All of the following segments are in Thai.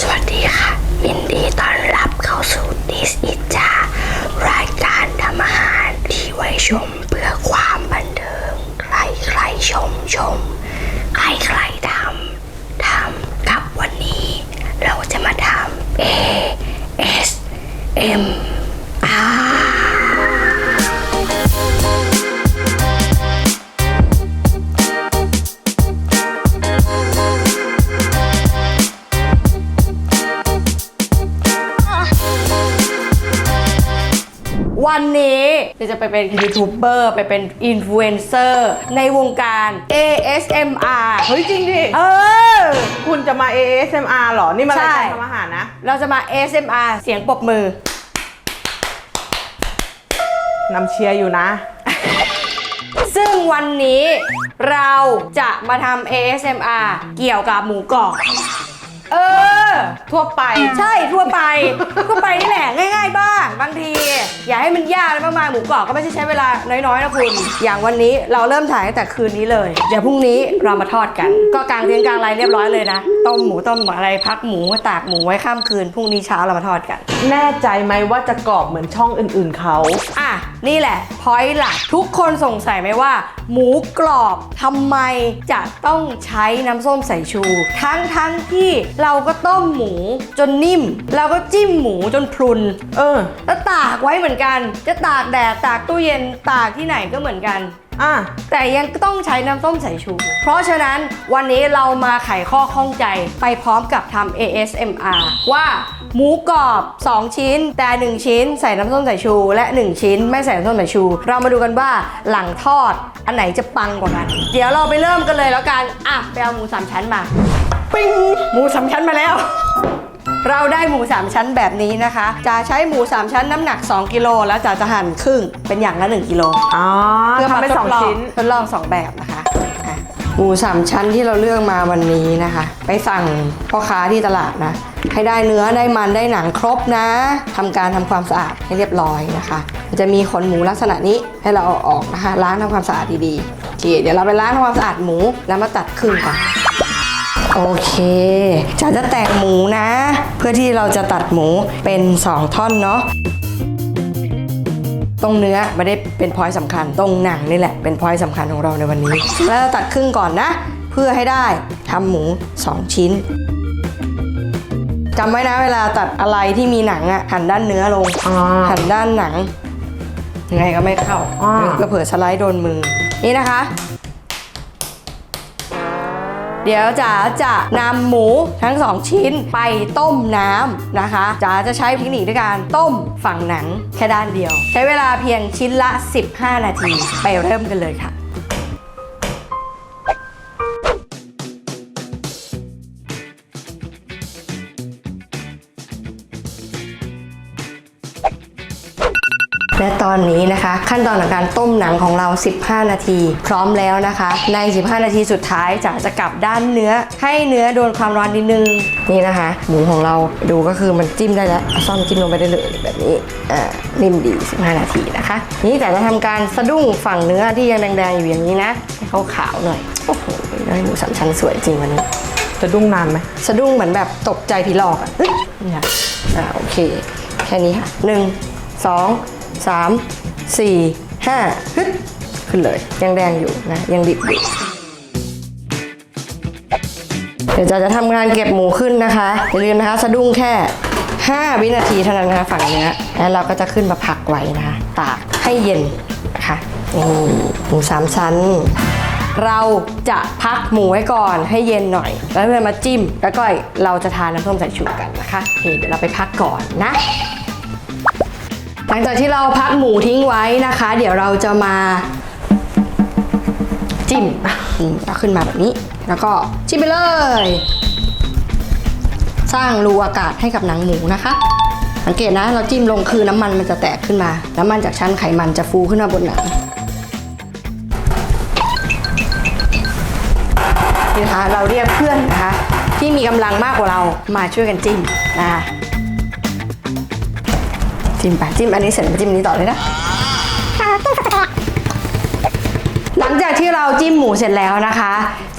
สวัสดีค่ะ ยินดีต้อนรับเข้าสู่ This i จารายการทำอาหารที่ไว้ชมเพื่อความบันเทิง ใครใครชมชม ใครใครทำทำกับวันนี้ เราจะมาทำ A S M วันนี้เราจะไปเป็นยูทูบเบอร์ไปเป็นอินฟลูเอนเซอร์ในวงการ ASMR เฮ้ยจริงดิ เออ คุณจะมา ASMR เหรอ นี่มาใช่ รายการทำอาหารนะ เราจะมา ASMR เสียงปรบมือ นำเชียร์อยู่นะ ซึ่งวันนี้เราจะมาทำ ASMR เกี่ยวกับหมูกรอบ เออ ทั่วไป ใช่ทั่วไป ทั่วไปนี่แหละง่าย ๆ บ้างบางที อย่าให้มันยากเลยมากๆหมูกรอบก็ไม่ใช่ใช้เวลาน้อยๆนะคุณ อย่างวันนี้เราเริ่มถ่ายตั้งแต่คืนนี้เลย เดี๋ยวพรุ่งนี้เรามาทอดกัน ก็กลางเตียงกลางไรเรียบร้อยเลยนะต้มหมูต้มอะไรพักหมูตากหมูไว้ข้ามคืนพรุ่งนี้เช้าเรามาทอดกัน แน่ใจไหมว่าจะกรอบเหมือนช่องอื่นๆเขา อะ นี่แหละพอยต์หลักทุกคนสงสัยไหมว่า หมูกรอบทำไมจะต้องใช้น้ำส้มสายชู ทั้งทั้งที่เราก็ต้มหมูจนนิ่ม เราก็จิ้มหมูจนพรุน เออ แล้วตากไว้เหมือนกัน จะตากแดดตากตู้เย็นตากที่ไหนก็เหมือนกัน อะแต่ยังต้องใช้น้ำส้มสายชู เพราะฉะนั้นวันนี้เรามาไขข้อข้องใจไปพร้อมกับทำ ASMR ว่าหมูกรอบ 2 ชิ้น แต่ 1 ชิ้นใส่น้ำส้มสายชู และ 1 ชิ้นไม่ใส่น้ำส้มสายชู เรามาดูกันว่าหลังทอดอันไหนจะปังกว่ากัน เดี๋ยวเราไปเริ่มกันเลยแล้วกัน อะไปเอาหมูสามชั้นมา ปิ้งหมูสามชั้นมาแล้ว เราได้หมู 3 ชั้นแบบนี้นะคะ จะใช้หมู 3 ชั้นน้ำหนัก 2 กิโลแล้วจะจะหั่นครึ่งเป็นอย่างละ 1 กิโลอ๋อเพื่อทำมาเป็นทสดองลองชิ้นทดลองสองแบบนะคะอะหมูสามชั้นที่เราเลือกมาวันนี้นะคะ ไปสั่งพ่อค้าที่ตลาดนะ ให้ได้เนื้อได้มันได้หนังครบนะทำการทำความสะอาดให้เรียบร้อยนะคะมันจะมีขนหมูลักษณะนี้ให้เราเอาออกนะคะ ล้างทำความสะอาดดีๆโอเคเดี๋ยวเราไปล้างทำความสะอาดหมูแล้วมาตัดครึ่งกัน โอเคจะจะแตกหมูนะ เพื่อที่เราจะตัดหมูเป็น 2 ท่อนเนาะตรงเนื้อไม่ได้เป็นพอยต์สำคัญ ตรงหนังนี่แหละเป็นพอยต์สำคัญของเราในวันนี้ แล้วเราตัดครึ่งก่อนนะ เพื่อให้ได้ทำหมู 2 ชิ้นจำไว้นะเวลาตัดอะไรที่มีหนังอะหันด้านเนื้อลงอ๋อหันด้านหนังยังไงก็ไม่เข้าอ่าก็เผื่อสไลด์โดนมือนี่นะคะ เดี๋ยวจ๋าจะนำหมูทั้งสองชิ้นไปต้มน้ำนะคะจ๋าจะใช้เทคนิคด้วยการต้มฝั่งหนังแค่ด้านเดียว ใช้เวลาเพียงชิ้นละ 15 นาที ไปเริ่มกันเลยค่ะและตอนนี้นะคะ ขั้นตอนของการต้มหนังของเรา 15 นาที พร้อมแล้วนะคะ ใน 15 นาทีสุดท้ายจะจะกลับด้านเนื้อ ให้เนื้อโดนความร้อนนิดนึงนี่นะคะหมูของเราดูก็คือมันจิ้มได้แล้วเอาซ่อมจิ้มลงไปได้เลยแบบนี้อ่านิ่มดี 15 นาทีนะคะ นี่แต่จะทำการสะดุ้งฝั่งเนื้อที่ยังแดงๆอยู่อย่างนี้นะให้เขาขาวหน่อยโอ้โหได้หมูสามชั้นสวยจริงวันนี้จะดุ้งนานไหมสะดุ้งเหมือนแบบตกใจผีหลอกอะเฮ้ยนี่ค่ะอ่าโอเค แค่นี้ค่ะหนึ่งสอง สามสี่ห้าฮึดขึ้นเลย ยังแดงอยู่นะ ยังดิบอยู่เดี๋ยวจะจะทำงานเก็บหมูขึ้นนะคะ อย่าลืมนะคะ สะดุ้งแค่ 5 วินาทีเท่านั้นนะคะฝั่งเนี้แล้วเราก็จะขึ้นมาพักไว้นะคะ ตากให้เย็นนะคะหมูสามชั้น เราจะพักหมูไว้ก่อนให้เย็นหน่อย แล้วเรามาจิ้ม แล้วก็เราจะทานน้ำส้มสายชูกันนะคะโอเคเดี๋ยวเราไปพักก่อนนะ หลังจากที่เราพักหมูทิ้งไว้นะคะ เดี๋ยวเราจะมา จิ้มเอาขึ้นมาแบบนี้ แล้วก็จิ้มไปเลย สร้างรูอากาศให้กับหนังหมูนะคะ สังเกตนะเราจิ้มลงคือน้ำมันมันจะแตกขึ้นมา น้ำมันจากชั้นไขมันจะฟูขึ้นมาบนหนังนะคะเราเรียกเพื่อนนะคะที่มีกำลังมากกว่าเรามาช่วยกันจิ้มนะคะ จิ้มไปจิ้มอันนี้เสร็จแล้วจิ้มอันนี้ต่อเลยนะหลังจากที่เราจิ้มหมูเสร็จแล้วนะคะ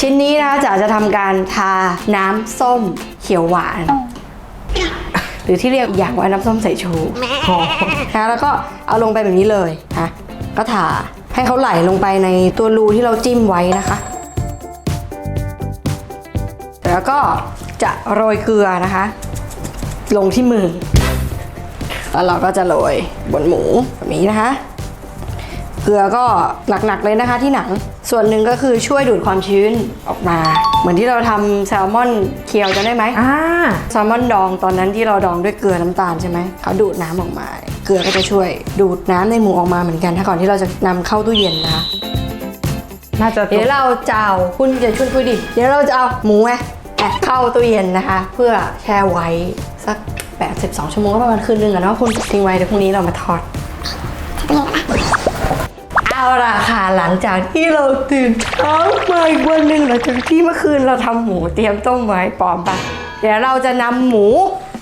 ชิ้นนี้นะคะจ๋าจะทำการทาน้ำส้มเขียวหวานรือที่เรียกอีกอย่างว่าน้ำส้มสายชูอ๋อนะแล้วก็เอาลงไปแบบนี้เลยนะก็ถาให้เขาไหลลงไปในตัวรูที่เราจิ้มไว้นะคะ แล้วก็จะโรยเกลือนะคะ ลงที่มือ แล้วเราก็จะโรยบนหมูแบบนี้นะคะ เกลือก็หนักๆเลยนะคะที่หนัง ส่วนหนึ่งก็คือช่วยดูดความชื้นออกมา เหมือนที่เราทำแซลมอนเคียวจะได้ไหมอ่าแซลมอนดองตอนนั้นที่เราดองด้วยเกลือน้ำตาลใช่ไหมเขาดูดน้ำออกมา เกลือก็จะช่วยดูดน้ำในหมูออกมาเหมือนกันถ้าก่อนที่เราจะนำเข้าตู้เย็นนะคะน่าจะเดี๋ยวเราจะเอาคุณจะช่วยคุยดิ เดี๋ยวเราจะเอาหมูไงแอบเข้าตู้เย็นนะคะ เพื่อแช่ไว้สัก 82ชั่วโมงก็ประมาณคืนนึงอะเนาะคุณทิ้งไว้เดี๋ยวพรุ่งนี้เรามาทอดเอาล่ะค่ะหลังจากที่เราตื่นเช้ามาอีกวันหนึ่งหลังจากที่เมื่อคืนเราทำหมูเตรียมต้มไว้ปลอมปะเดี๋ยวเราจะนำหมู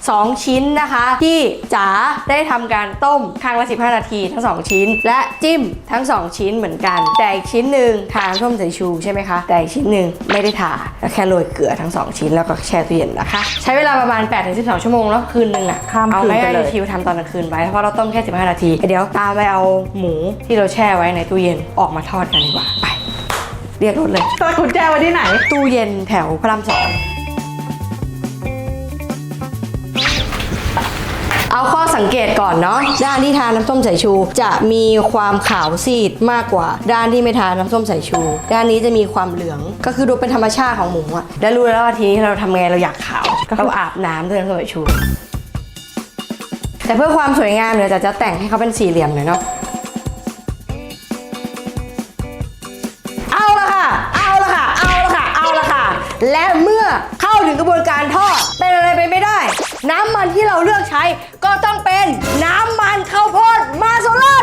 2 ชิ้นนะคะ ที่จ๋าได้ทำการต้มข้างละ 15 นาทีทั้ง 2 ชิ้น และจิ้มทั้ง 2 ชิ้นเหมือนกัน แต่อีกชิ้นหนึ่งทาส้มสายชูใช่ไหมคะแต่อีกชิ้นหนึ่งไม่ได้ทาแล้วแค่โรยเกลือทั้ง 2 ชิ้นแล้วก็แช่ตู้เย็นนะคะ ใช้เวลาประมาณ8-12ชั่วโมงแล้วคืนหนึ่งอะข้ามเอาคืนไม่ไปให้เลยทิวทำตอนกลางคืนไว้เพราะเราต้มแค่ 15 นาที เดี๋ยวตามไปเอาหมูที่เราแช่ไว้ในตู้เย็นออกมาทอดกันดีกว่าไปเรียกรถเลยตะกุญแจไว้ที่ไหน ตู้เย็นแถวพระรามสอง เอาข้อสังเกตก่อนเนาะด้านที่ทานน้ำส้มสายชู จะมีความขาวซีดมากกว่า ด้านที่ไม่ทานน้ำส้มสายชู ด้านนี้จะมีความเหลืองก็คือดูเป็นธรรมชาติของหมูอะแล้วรู้แล้วว่าทีนี้เราทำไงเราอยากขาวเราอาบน้ำด้วยน้ำส้มสายชู แต่เพื่อความสวยงามเนี่ยจะจะแต่งให้เขาเป็นสี่เหลี่ยมหน่อยเนาะเอาละค่ะเอาละค่ะเอาละค่ะเอาละค่ะและเมื่อเข้าถึงกระบวนการทอดเป็นอะไรไปไม่ได้ น้ำมันที่เราเลือกใช้ ก็ต้องเป็นน้ำมันข้าวโพดมาโซล่า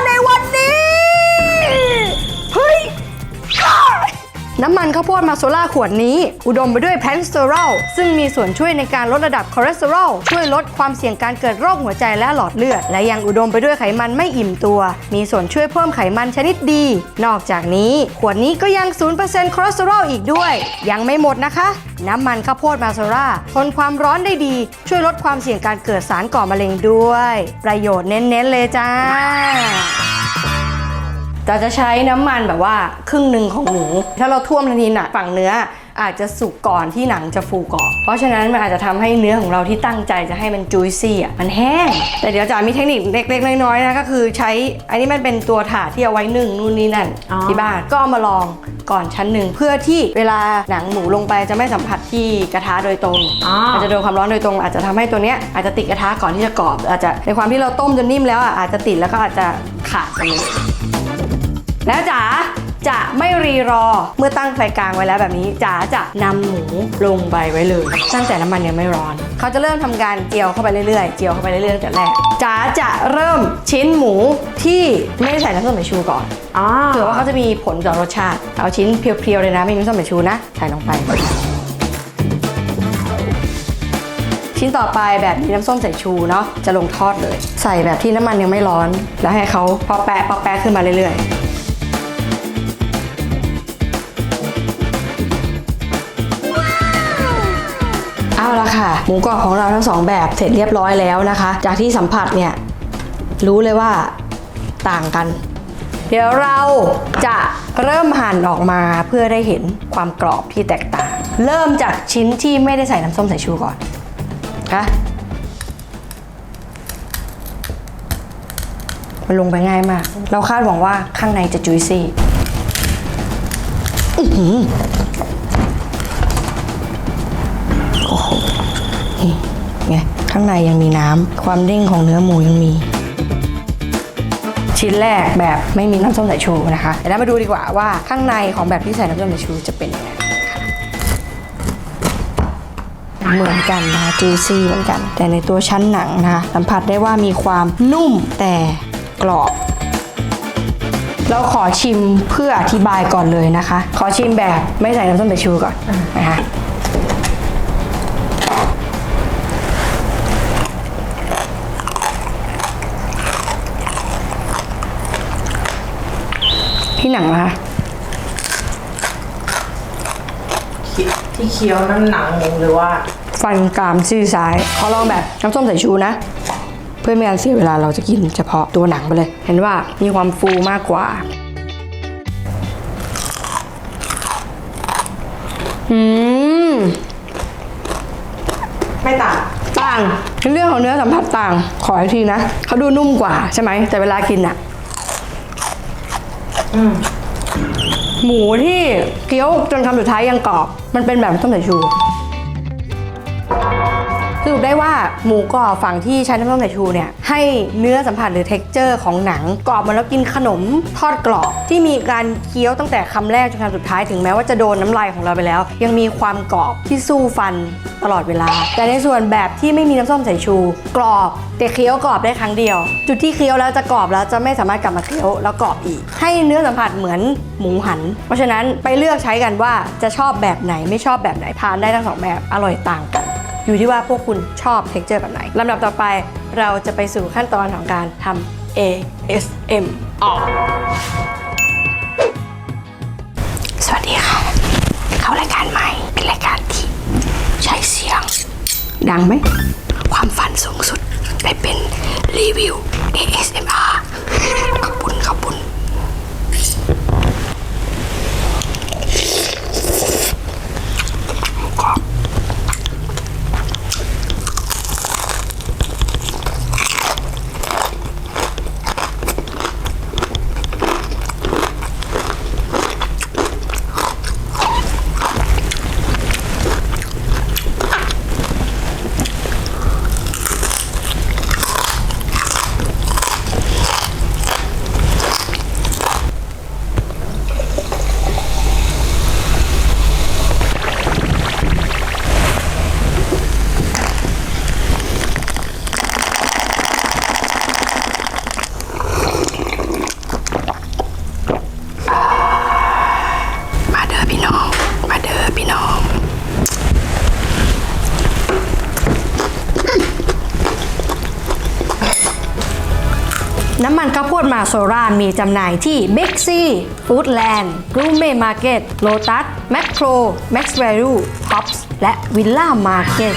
มันข้าวโพดมาโซล่าขวดนี้ อุดมไปด้วยแพนสเตอรอลซึ่งมีส่วนช่วยในการลดระดับคอเลสเตอรอลช่วยลดความเสี่ยงการเกิดโรคหัวใจและหลอดเลือด และยังอุดมไปด้วยไขมันไม่อิ่มตัว มีส่วนช่วยเพิ่มไขมันชนิดดี นอกจากนี้ ขวดนี้ก็ยัง 0%คอเลสเตอรอลอีกด้วย ยังไม่หมดนะคะ น้ำมันข้าวโพดมาโซล่าทนความร้อนได้ดี ช่วยลดความเสี่ยงการเกิดสารก่อมะเร็งด้วย ประโยชน์เน้นๆเลยจ้า เราจะใช้น้ำมันแบบว่าครึ่งหนึ่งของหมู ถ้าเราท่วมทันทีน่ะฝั่งเนื้ออาจจะสุกก่อนที่หนังจะฟูก่อนเพราะฉะนั้นมันอาจจะทำให้เนื้อของเราที่ตั้งใจจะให้มันจุยซี่อะมันแห้ง แต่เดี๋ยวจะมีเทคนิคเล็กๆน้อยๆนะก็คือใช้ อันนี้มันเป็นตัวถาดที่เอาไว้นึ่งนู่นนี่นั่นอ๋อที่บ้านก็เอามาลองก่อนชั้นหนึ่งเพื่อที่เวลาหนังหมูลงไปจะไม่สัมผัสที่กระทะโดยตรงอ๋อมันจะโดนความร้อนโดยตรง อาจจะทำให้ตัวเนี้ยอาจจะติดกระทะก่อนที่จะกรอบ อาจจะในความที่เราต้มจนนิ่มแล้วอะอาจจะติดแล้วก็อาจจะขาดไปเลย แล้วจ๋าจะไม่รีรอเมื่อตั้งไฟกลางไว้แล้วแบบนี้จ๋าจะนำหมูลงไปไว้เลยตั้งแต่น้ำมันยังไม่ร้อน เขาจะเริ่มทำการเจียวเข้าไปเรื่อยๆเจียวเข้าไปเรื่อยๆตั้งแต่แรกจ๋าจะเริ่มชิ้นหมูที่ไม่ได้ใส่น้ำส้มสายชูก่อนอ๋อเผื่อว่าเขาจะมีผลต่อรสชาติ เอาชิ้นเพียวๆเลยนะไม่มีน้ำส้มสายชูนะใส่ลงไป ชิ้นต่อไปแบบมีน้ำส้มสายชูเนาะจะลงทอดเลย ใส่แบบที่น้ำมันยังไม่ร้อน แล้วให้เขาปอแปะปอแปะขึ้นมาเรื่อยๆ ค่ะ หมูกรอบของเราทั้งสองแบบเสร็จเรียบร้อยแล้วนะคะ จากที่สัมผัสเนี่ยรู้เลยว่าต่างกัน เดี๋ยวเราจะเริ่มหั่นออกมาเพื่อได้เห็นความกรอบที่แตกต่าง เริ่มจากชิ้นที่ไม่ได้ใส่น้ำส้มสายชูก่อนนะมันลงไปง่ายมาก เราคาดหวังว่าข้างในจะจุยซี่ ไงข้างในยังมีน้ำความเด้งของเนื้อหมูยังมี ชิ้นแรกแบบไม่มีน้ำส้มสายชูนะคะเดี๋ยวเรามาดูดีกว่าว่าข้างในของแบบที่ใส่น้ำส้มสายชูจะเป็นยังไงเหมือนกันนะคะจูซี่เหมือนกัน แต่ในตัวชั้นหนังนะคะสัมผัสได้ว่ามีความนุ่มแต่กรอบ เราขอชิมเพื่ออธิบายก่อนเลยนะคะ ขอชิมแบบไม่ใส่น้ำส้มสายชูก่อนนะคะ ที่หนังนะคะที่เคี้ยวนั่นหนังหมูหรือว่า ฟันกรามซี่ซ้ายขอลองแบบน้ำส้มสายชูนะ เพื่อไม่ให้เสียเวลาเราจะกินเฉพาะตัวหนังไปเลย เห็นว่ามีความฟูมากกว่า อืม ไม่ต่างต่างในเรื่องของเนื้อสัมผัสต่าง ขออีกทีนะเขาดูนุ่มกว่าใช่ไหมแต่เวลากินอะ หมูที่เคี้ยวจนคำสุดท้ายยังกรอบ มันเป็นแบบต้มสายชู รุปได้ว่าหมูกรอบฝั่งที่ใช้น้ำส้มสายชูเนี่ยให้เนื้อสัมผัสหรือ t e x t อร์ของหนังกรอบมันแล้วกินขนมทอดกรอบที่มีการเคี้ยวตั้งแต่คำแรกจนคำสุดท้ายถึงแม้ว่าจะโดนน้ำลายของเราไปแล้ว ยังมีความกรอบที่สู้ฟันตลอดเวลา แต่ในส่วนแบบที่ไม่มีน้ำส้มสายชู กรอบแต่เคี้ยวกรอบได้ครั้งเดียว จุดที่เคี้ยวแล้วจะกรอบแล้วจะไม่สามารถกลับมาเคี้ยวแล้วกรอบอีก ให้เนื้อสัมผัสเหมือนหมูหัน เพราะฉะนั้นไปเลือกใช้กันว่าจะชอบแบบไหนไม่ชอบแบบไหนทานได้ทั้งสองแบบอร่อยต่างกัน อยู่ที่ว่าพวกคุณชอบ texture แบบไหนลำดับต่อไปเราจะไปสู่ขั้นตอนของการทำ ASMR สวัสดีค่ะ เข้ารายการใหม่ เป็นรายการที่ใช้เสียง ดังไหม ความฝันสูงสุดไปเป็นรีวิว ASMR ขอบคุณขอบคุณกรอบ มาเด้อพี่น้อง มาเด้อพี่น้อง น้ำมันข้าวโพดมาโซรานมีจำหน่ายที่ Big C Foodland g r o u m e Market Lotus Macro Max Value Tops และ Villa Market